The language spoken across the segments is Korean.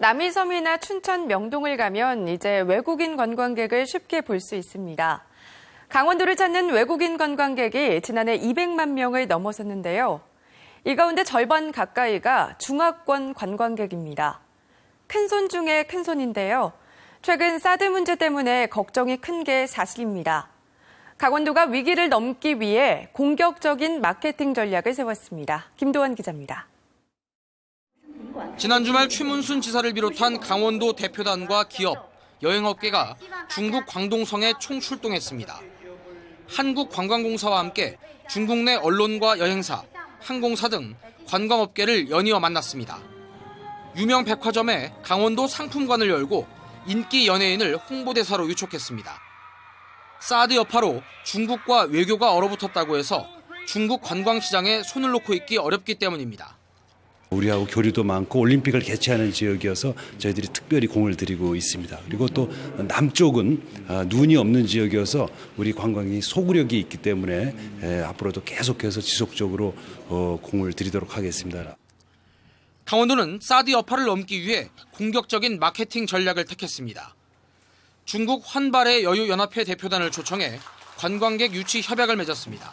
남이섬이나 춘천 명동을 가면 이제 외국인 관광객을 쉽게 볼 수 있습니다. 강원도를 찾는 외국인 관광객이 지난해 200만 명을 넘어섰는데요. 이 가운데 절반 가까이가 중화권 관광객입니다. 큰손 중에 큰손인데요. 최근 사드 문제 때문에 걱정이 큰 게 사실입니다. 강원도가 위기를 넘기 위해 공격적인 마케팅 전략을 세웠습니다. 김도원 기자입니다. 지난 주말 최문순 지사를 비롯한 강원도 대표단과 기업, 여행업계가 중국 광동성에 총출동했습니다. 한국관광공사와 함께 중국 내 언론과 여행사, 항공사 등 관광업계를 연이어 만났습니다. 유명 백화점에 강원도 상품관을 열고 인기 연예인을 홍보대사로 유촉했습니다. 사드 여파로 중국과 외교가 얼어붙었다고 해서 중국 관광시장에 손을 놓고 있기 어렵기 때문입니다. 우리하고 교류도 많고 올림픽을 개최하는 지역이어서 저희들이 특별히 공을 들이고 있습니다. 그리고 또 남쪽은 아, 눈이 없는 지역이어서 우리 관광이 소구력이 있기 때문에 에, 앞으로도 계속해서 지속적으로 어, 공을 들이도록 하겠습니다. 강원도는 사드 여파를 넘기 위해 공격적인 마케팅 전략을 택했습니다. 중국 환발의 여유연합회 대표단을 초청해 관광객 유치 협약을 맺었습니다.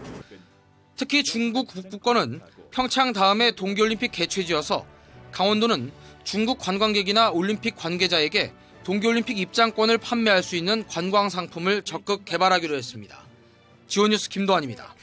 특히 중국 북부권은 평창 다음에 동계올림픽 개최지여서 강원도는 중국 관광객이나 올림픽 관계자에게 동계올림픽 입장권을 판매할 수 있는 관광 상품을 적극 개발하기로 했습니다. 지원뉴스 김도환입니다.